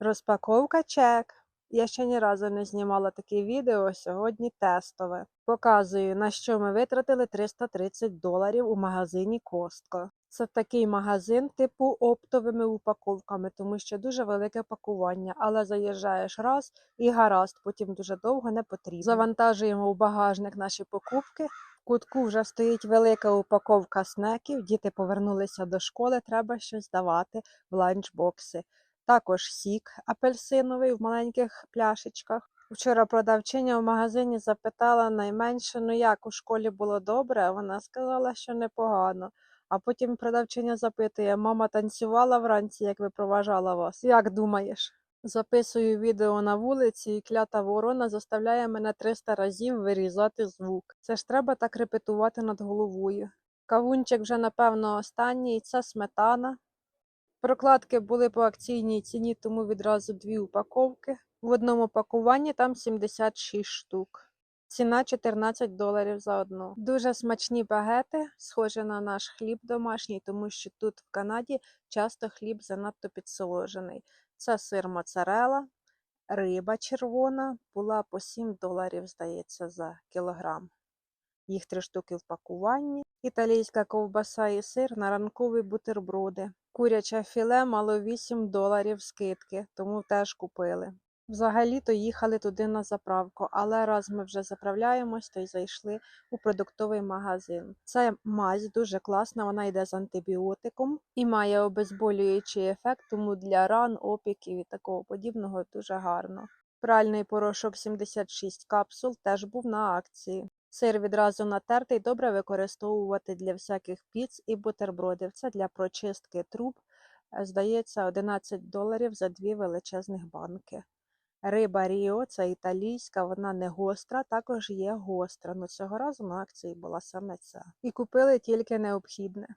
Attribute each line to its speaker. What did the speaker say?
Speaker 1: Розпаковка чек. Я ще ні разу не знімала таке відео, сьогодні тестове. Показую, на що ми витратили 330 доларів у магазині Костко. Це такий магазин типу оптовими упаковками, тому що дуже велике пакування, але заїжджаєш раз і гаразд, потім дуже довго не потрібно. Завантажуємо у багажник наші покупки. В кутку вже стоїть велика упаковка снеків. Діти повернулися до школи, треба щось давати в ланчбокси. Також сік апельсиновий в маленьких пляшечках. Вчора продавчиня в магазині запитала найменше, ну як у школі було добре, вона сказала, що непогано. А потім продавчиня запитує: мама танцювала вранці, як випроважала вас. Як думаєш? Записую відео на вулиці, і клята ворона заставляє мене 300 разів вирізати звук. Це ж треба так репетувати над головою. Кавунчик вже, напевно, останній, це сметана. Прокладки були по акційній ціні, тому відразу дві упаковки. В одному пакуванні там 76 штук. Ціна 14 доларів за одну. Дуже смачні багети, схожі на наш хліб домашній, тому що тут в Канаді часто хліб занадто підсоложений. Це сир моцарела, риба червона була по 7 доларів, здається, за кілограм. Їх три штуки в пакуванні. Італійська ковбаса і сир на ранкові бутерброди. Куряче філе мало 8 доларів скидки, тому теж купили. Взагалі-то їхали туди на заправку, але раз ми вже заправляємось, то й зайшли у продуктовий магазин. Це мазь дуже класна, вона йде з антибіотиком і має обезболюючий ефект, тому для ран, опіків і такого подібного дуже гарно. Пральний порошок 76 капсул теж був на акції. Сир відразу натертий, добре використовувати для всяких піц і бутербродів. Це для прочистки труб. Е, Здається, 11 доларів за дві величезних банки. Риба Ріо, це італійська, вона не гостра, також є гостра. Ну цього разу на акції була саме ця. І купили тільки необхідне.